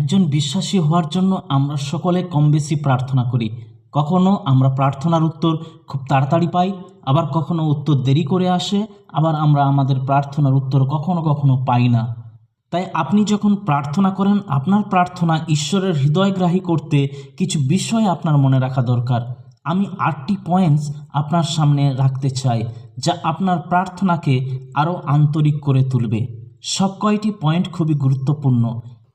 একজন বিশ্বাসী হওয়ার জন্য আমরা সকলে কম বেশি প্রার্থনা করি। কখনো আমরা প্রার্থনার উত্তর খুব তাড়াতাড়ি পাই, আবার কখনো উত্তর দেরি করে আসে, আবার আমরা আমাদের প্রার্থনার উত্তর কখনো কখনো পাই না। তাই আপনি যখন প্রার্থনা করেন, আপনার প্রার্থনা ঈশ্বরের হৃদয়গ্রাহী করতে কিছু বিষয় আপনার মনে রাখা দরকার। আমি আটটি পয়েন্টস আপনার সামনে রাখতে চাই, যা আপনার প্রার্থনাকে আরও আন্তরিক করে তুলবে। সব কয়টি পয়েন্ট খুবই গুরুত্বপূর্ণ।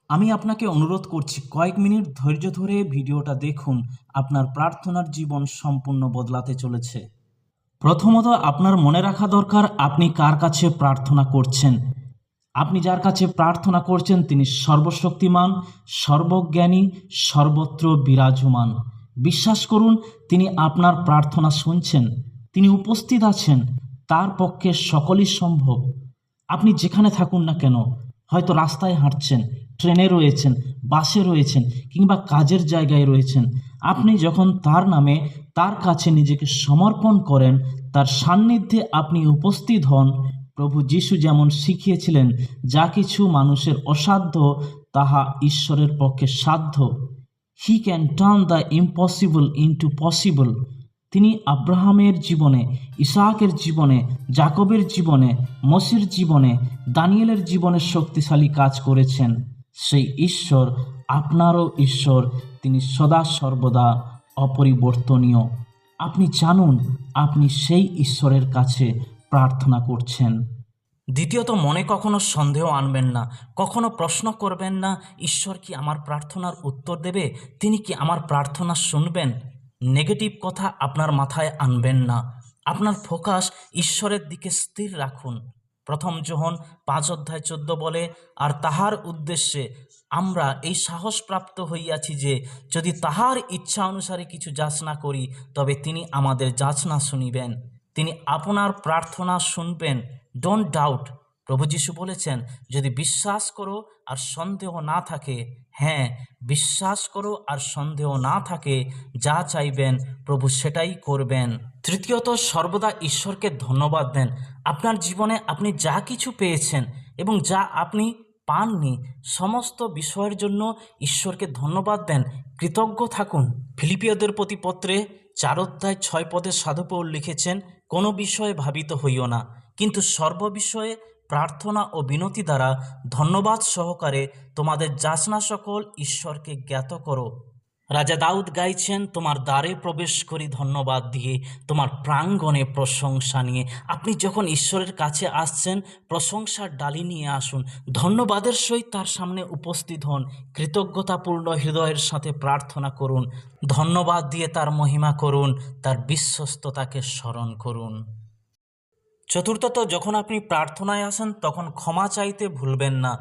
আমি আপনাকে অনুরোধ করছি কয়েক মিনিট ধৈর্য ধরে ভিডিওটা দেখুন। আপনার প্রার্থনার জীবন সম্পূর্ণ বদলাতে চলেছে। প্রথমত আপনার মনে রাখা দরকার আপনি কার কাছে প্রার্থনা করছেন। আপনি যার কাছে প্রার্থনা করছেন তিনি সর্বশক্তিমান, সর্বজ্ঞানী, সর্বত্র বিরাজমান। বিশ্বাস করুন, তিনি আপনার প্রার্থনা শুনছেন, তিনি উপস্থিত আছেন, তার পক্ষে সকলই সম্ভব। আপনি যেখানে থাকুন না কেন, হয়তো রাস্তায় হাঁটছেন ট্রেনে রয়েছেন, বাসে রয়েছেন কিংবা কাজের জায়গায় রয়েছেন, আপনি যখন তার নামে তার কাছে নিজেকে সমর্পণ করেন, তার সান্নিধ্যে আপনি উপস্থিত হন। প্রভু যিশু যেমন শিখিয়েছিলেন, যা কিছু মানুষের অসাধ্য, তাহা ঈশ্বরের পক্ষে সাধ্য। He can turn the impossible into possible তিনি আব্রাহামের জীবনে, ইসাহাকের জীবনে, জাকবের জীবনে, মসির জীবনে, দানিয়েলের জীবনে শক্তিশালী কাজ করেছেন। সেই ঈশ্বর, আপনারও ঈশ্বর, তিনি সদা সর্বদা অপরিবর্তনীয়। আপনি জানুন, আপনি সেই ঈশ্বরের কাছে প্রার্থনা করছেন। দ্বিতীয়ত, মনে কখনো সন্দেহ আনবেন না। কখনো প্রশ্ন করবেন না, ঈশ্বর কি আমার প্রার্থনার উত্তর দেবে? তিনি কি আমার প্রার্থনা শুনবেন? নেগেটিভ কথা আপনার মাথায় আনবেন না। আপনার ফোকাস ঈশ্বরের দিকে স্থির রাখুন। প্রথম যোহন পাঁচ অধ্যায় চোদ্দ বলে, আর তাহার উদ্দেশ্যে আমরা এই সাহস প্রাপ্ত হইয়াছি যে, যদি তাহার ইচ্ছা অনুসারে কিছু যাচনা করি, তবে তিনি আমাদের যাচনা শুনিবেন। তিনি আপনার প্রার্থনা শুনবেন। ডোন্ট ডাউট প্রভু যিশু বলেছেন, যদি বিশ্বাস করো আর সন্দেহ না থাকে হ্যাঁ বিশ্বাস করো আর সন্দেহ না থাকে, যা চাইবেন প্রভু সেটাই করবেন। তৃতীয়ত, সর্বদা ঈশ্বরকে ধন্যবাদ দেন। আপনার জীবনে আপনি যা কিছু পেয়েছেন এবং যা আপনি পাননি, সমস্ত বিষয়ের জন্য ঈশ্বরকে ধন্যবাদ দেন। কৃতজ্ঞ থাকুন। ফিলিপিয়দের প্রতি পত্রে চার ছয় পদে সাধুপৌল লিখেছেন, কোনো বিষয়ে ভাবিত হইও না, কিন্তু সর্ববিষয়ে প্রার্থনা ও বিনতি দ্বারা ধন্যবাদ সহকারে তোমাদের যাচনা সকল ঈশ্বরকে জ্ঞাত করো। রাজা দাউদ গাইছেন, তোমার দ্বারে প্রবেশ করি, ধন্যবাদ দিয়ে তোমার প্রাঙ্গণে প্রশংসা নিয়ে। আপনি যখন ঈশ্বরের কাছে আসছেন, প্রশংসার ডালি নিয়ে আসুন। ধন্যবাদের সহিত তার সামনে উপস্থিত হন। কৃতজ্ঞতাপূর্ণ হৃদয়ের সাথে প্রার্থনা করুন। ধন্যবাদ দিয়ে তার মহিমা করুন। তার বিশ্বস্ততাকে স্মরণ করুন। চতুর্থত, যখন আপনি প্রার্থনায় আসেন, তখন ক্ষমা চাইতে ভুলবেন না।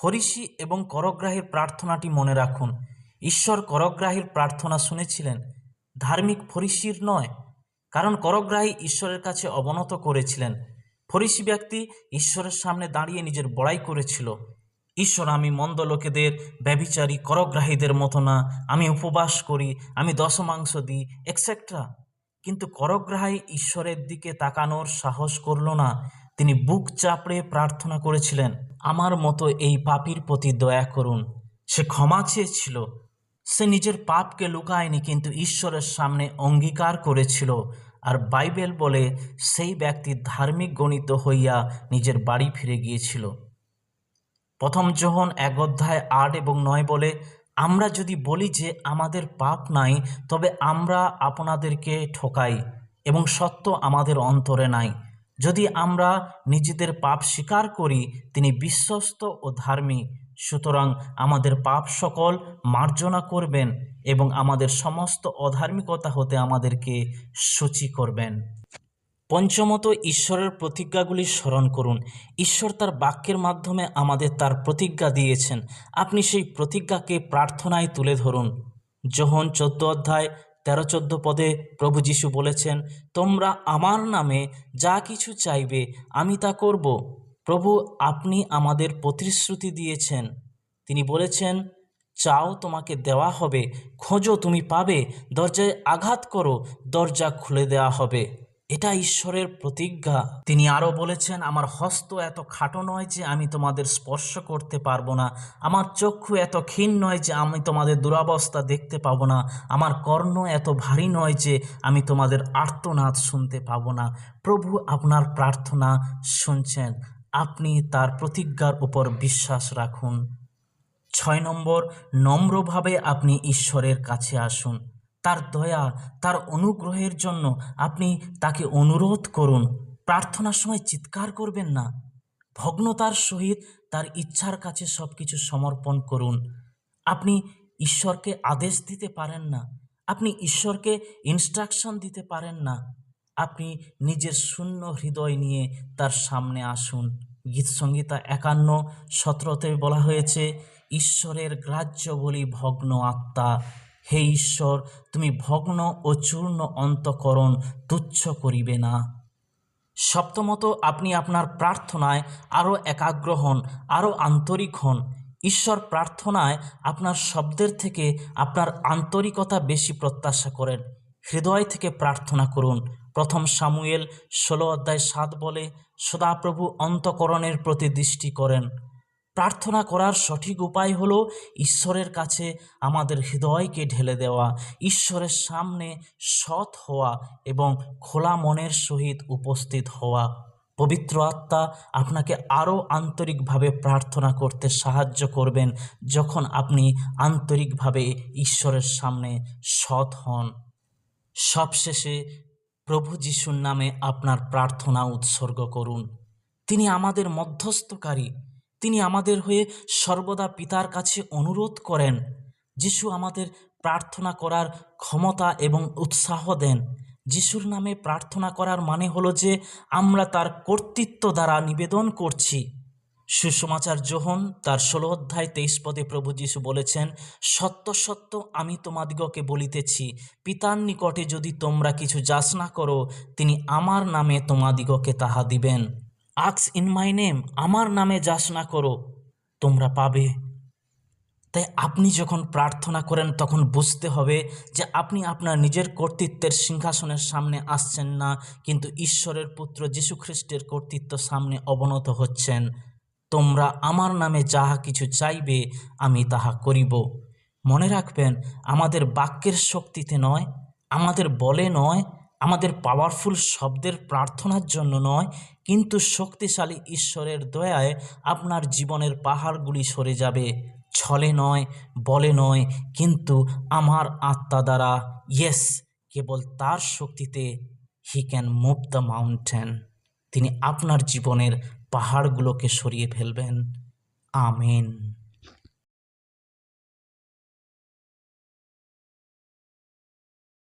ফরিসি এবং করগ্রাহীর প্রার্থনাটি মনে রাখুন। ঈশ্বর করগ্রাহীর প্রার্থনা শুনেছিলেন। ধার্মিক ফরিসির নয়, কারণ করগ্রাহী ঈশ্বরের কাছে অবনত করেছিলেন। ফরিসি ব্যক্তি ঈশ্বরের সামনে দাঁড়িয়ে নিজের বড়াই করেছিল। ঈশ্বর, আমি মন্দ লোকেদের ব্যবিচারী করগ্রাহীদের মতো না। আমি উপবাস করি, আমি দশমাংশ দিই এক্সেট্রা কিন্তু করগ্রাহী ঈশ্বরের দিকে তাকানোর সাহস করল না। তিনি বুক চাপড়ে প্রার্থনা করেছিলেন, আমার মতো এই পাপির প্রতি দয়া করুন। সে ক্ষমা চেয়েছিল। সে নিজের পাপকে লুকায়নি, কিন্তু ঈশ্বরের সামনে অঙ্গীকার করেছিল। আর বাইবেল বলে, সেই ব্যক্তি ধার্মিক গণিত হইয়া নিজের বাড়ি ফিরে গিয়েছিল। প্রথম যোহন এক অধ্যায় আট এবং নয় বলে আমরা যদি বলি যে আমাদের পাপ নাই, তবে আমরা আপনাদেরকে ঠকাই এবং সত্য আমাদের অন্তরে নাই। যদি আমরা নিজেদের পাপ স্বীকার করি, তিনি বিশ্বস্ত ও ধার্মিক সুতরাং আমাদের পাপ সকল মার্জনা করবেন এবং আমাদের সমস্ত অধার্মিকতা হতে আমাদেরকে সূচি করবেন। পঞ্চমত ঈশ্বরের প্রতিজ্ঞাগুলি স্মরণ করুন। ঈশ্বর তার বাক্যের মাধ্যমে আমাদের তার প্রতিজ্ঞা দিয়েছেন। আপনি সেই প্রতিজ্ঞাকে প্রার্থনায় তুলে ধরুন। যোহন চোদ্দ অধ্যায়, তেরো চোদ্দ পদে প্রভু যিশু বলেছেন, তোমরা আমার নামে যা কিছু চাইবে, আমি তা করব। প্রভু, আপনি আমাদের প্রতিশ্রুতি দিয়েছেন। তিনি বলেছেন, চাও তোমাকে দেওয়া হবে, খোঁজো তুমি পাবে, দরজায় আঘাত করো, দরজা খুলে দেওয়া হবে। এটা ঈশ্বরের প্রতিজ্ঞা। তিনি আরও বলেছেন, আমার হস্ত এত খাটো নয় যে আমি তোমাদের স্পর্শ করতে পারব না। আমার চক্ষু এত ক্ষীণ নয় যে আমি তোমাদের দুরাবস্থা দেখতে পাবো না। আমার কর্ণ এত ভারী নয় যে আমি তোমাদের আর্তনাদ শুনতে পাবো না। প্রভু আপনার প্রার্থনা শুনছেন। আপনি তার প্রতিজ্ঞার উপর বিশ্বাস রাখুন। ছয় নম্বর, নম্রভাবে আপনি ঈশ্বরের কাছে আসুন। তার দয়া, তার অনুগ্রহের জন্য আপনি তাকে অনুরোধ করুন। প্রার্থনার সময় চিৎকার করবেন না। ভগ্নতার সহিত তার ইচ্ছার কাছে সব কিছু সমর্পণ করুন। আপনি ঈশ্বরকে আদেশ দিতে পারেন না। আপনি ঈশ্বরকে ইনস্ট্রাকশন দিতে পারেন না। আপনি নিজের শূন্য হৃদয় নিয়ে তার সামনে আসুন। গীতসংগীতা একান্ন, সতেরোতে বলা হয়েছে, ঈশ্বরের গ্রাহ্য বলি ভগ্ন আত্মা। হে ঈশ্বর, তুমি ভগ্ন ও চূর্ণ অন্তকরণ তুচ্ছ করিবে না। সপ্তমত, আপনি আপনার প্রার্থনায় আরও একাগ্র হন, আরও আন্তরিক হন। ঈশ্বর প্রার্থনায় আপনার শব্দের থেকে আপনার আন্তরিকতা বেশি প্রত্যাশা করেন। হৃদয় থেকে প্রার্থনা করুন। প্রথম সামুয়েল ষোলো অধ্যায় সাত বলে, সদাপ্রভু অন্তকরণের প্রতি দৃষ্টি করেন। প্রার্থনা করার সঠিক উপায় হলো ঈশ্বরের কাছে আমাদের হৃদয়কে ঢেলে দেওয়া, ঈশ্বরের সামনে সৎ হওয়া এবং খোলা মনের সহিত উপস্থিত হওয়া। পবিত্র আত্মা আপনাকে আরও আন্তরিকভাবে প্রার্থনা করতে সাহায্য করবেন যখন আপনি আন্তরিকভাবে ঈশ্বরের সামনে সৎ হন। সবশেষে প্রভু যিশুর নামে আপনার প্রার্থনা উৎসর্গ করুন। তিনি আমাদের মধ্যস্থকারী। তিনি আমাদের হয়ে সর্বদা পিতার কাছে অনুরোধ করেন, যিশু আমাদের প্রার্থনা করার ক্ষমতা এবং উৎসাহ দেন। যিশুর নামে প্রার্থনা করার মানে হলো যে, আমরা তার কর্তৃত্ব দ্বারা নিবেদন করছি। সুসমাচার যোহন তার ষোলো অধ্যায় তেইশ পদে প্রভু যিশু বলেছেন, সত্য সত্য আমি তোমাদিগকে বলিতেছি, পিতার নিকটে যদি তোমরা কিছু যাচ না করো, তিনি আমার নামে তোমাদিগকে তাহা দিবেন। আক্স ইন মাই নেম, আমার নামে যাস না করো, তোমরা পাবে। তাই আপনি যখন প্রার্থনা করেন, তখন বুঝতে হবে যে আপনি আপনার নিজের কর্তৃত্বের সিংহাসনের সামনে আসছেন না, কিন্তু ঈশ্বরের পুত্র যীশুখ্রিস্টের কর্তৃত্ব সামনে অবনত হচ্ছেন। তোমরা আমার নামে যাহা কিছু চাইবে, আমি তাহা করিব। মনে রাখবেন, আমাদের বাক্যের শক্তিতে নয়, আমাদের বলে নয় আমাদের পাওয়ারফুল শব্দের প্রার্থনার জন্য নয়, কিন্তু শক্তিশালী ঈশ্বরের দয়ায় আপনার জীবনের পাহাড়গুলি সরে যাবে। ছলে নয়, বলে নয়, কিন্তু আমার আত্মা দ্বারা ইয়েস কেবল তার শক্তিতে he can move the mountain তিনি আপনার জীবনের পাহাড়গুলোকে সরিয়ে ফেলবেন। আমেন।